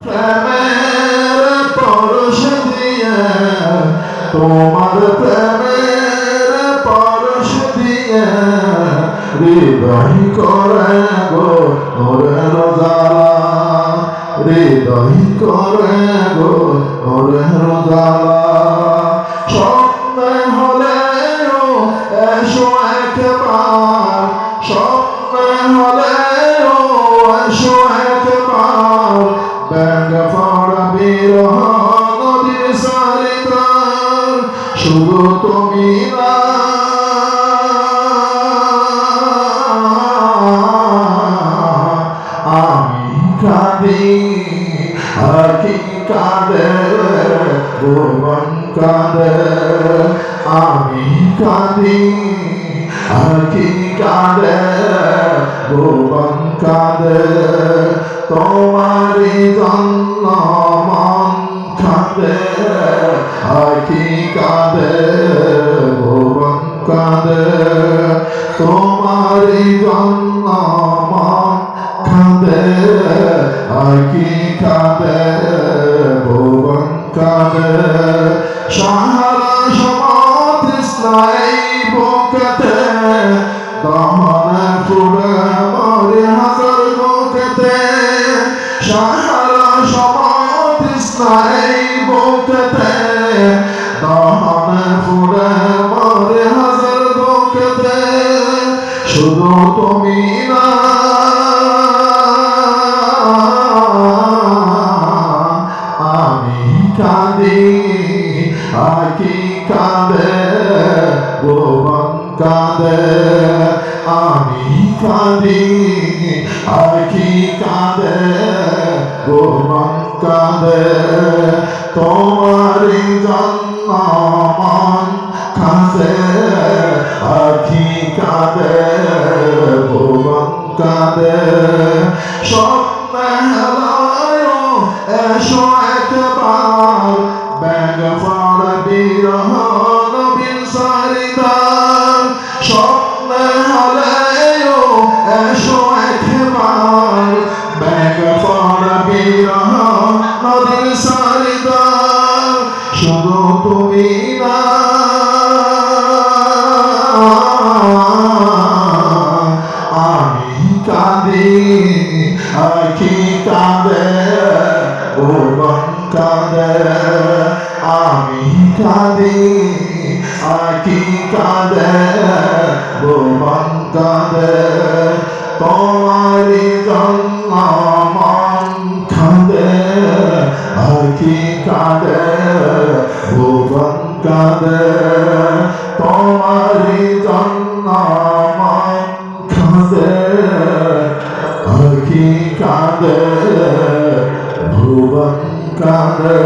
প্রেমের পরশ দিয়ে, তোমার প্রেমের পরশ দিয়ে, হৃদয় করে গো ওরের জ্বালা হৃদয় করে গো বিরহ নদীর সারিতার শুধু তুমি না। আমি কাঁদি আখি কাঁদে? ভুবন কাঁদে। আমি কাঁদি আখি কাঁদে? ভুবন কাঁদে। তোমারি জন্য মন কাঁদে আখি কাঁদে, ভুবন কাঁদে। তোমারি জন্য মন কাঁদে আখি কাঁদে, ভুবন কাঁদে। সাহারা বুকতে ফুরে মরে হাজার বুকতে, শুধু তুমি না। আমি কাঁদি আকি কাঁদে? ভুবন কাঁদে। আমি কাঁদি আকি কাঁদে? ভুবন কাঁদে। তোমারি জন্য মন কাঁদে আখি কাঁদে ভুবন কাঁদে স্বপ্নে হেলায় এসো একবার ব্যাগ পড় বিরহ নবীন সারিদার। স্বপ্নে হলেও এসো একবার ব্যাগ পড় বিরহ নদীর সারিদার। তুমি আমি কাঁদি আখি কাঁদে? ভুবন কাঁদে। আমি কাঁদি আখি কাঁদে? ভুবন কাঁদে। তোমারি জন্য কাঁদে তোমারি জন্য মন কাঁদে আখি কাঁদে ভুবন কাঁদে।